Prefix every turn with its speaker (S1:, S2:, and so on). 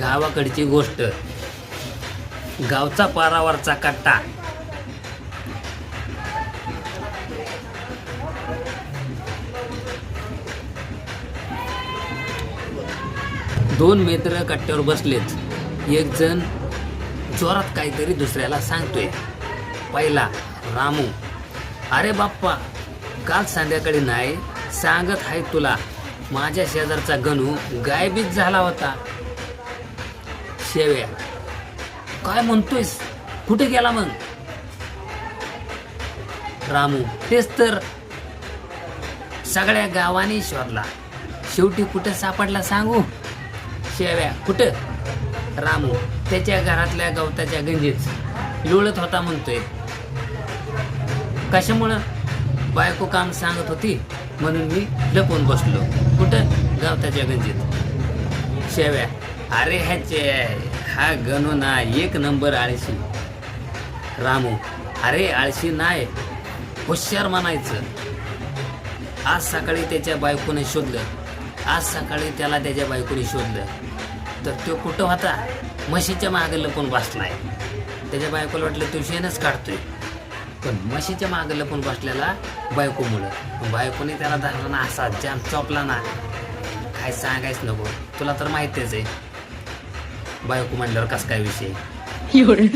S1: गावाकडची गोष्ट. गावचा पारावरचा कट्टा. दोन मित्र कट्ट्यावर बसलेत. एक जण जोरात काहीतरी दुसऱ्याला सांगतोय. पहिला रामू अरे बाप्पा काल संध्याकाळी नाही सांगत आहे तुला माझ्या शेजारचा गणू गायबीच झाला होता. शेव्या काय म्हणतोयस? कुठे गेला मग? रामू तेच तर सगळ्या गावाने शोधला. शेवटी कुठं सापडला सांगू? शेव्या कुठं? रामू त्याच्या घरातल्या गवताच्या गंजीत. लोळत होता म्हणतोय. कशामुळं? बायको काम सांगत होती म्हणून मी लपून बसलो. कुठं? गवताच्या गंजीत. शेव्या अरे ह्याचे हा गणू ना एक नंबर आळशी. रामू अरे आळशी नाही हुशार म्हणायचं. आज सकाळी त्याच्या बायकोने शोधलं. आज सकाळी त्याला त्याच्या बायकोने शोधलं. तर तो कुठं होता? म्हशीच्या मागे लपून बसलाय. त्याच्या बायकोला वाटलं तो शेणच काढतोय. पण म्हशीच्या मागे लपून बसलेला बायको मुलं. बायकोने त्याला धरला ना असा जाम चोपला ना. काय सांगायच नको. तुला तर माहितीच आहे. बायको म्हणल्यावर कसं काय विषय?
S2: एवढं.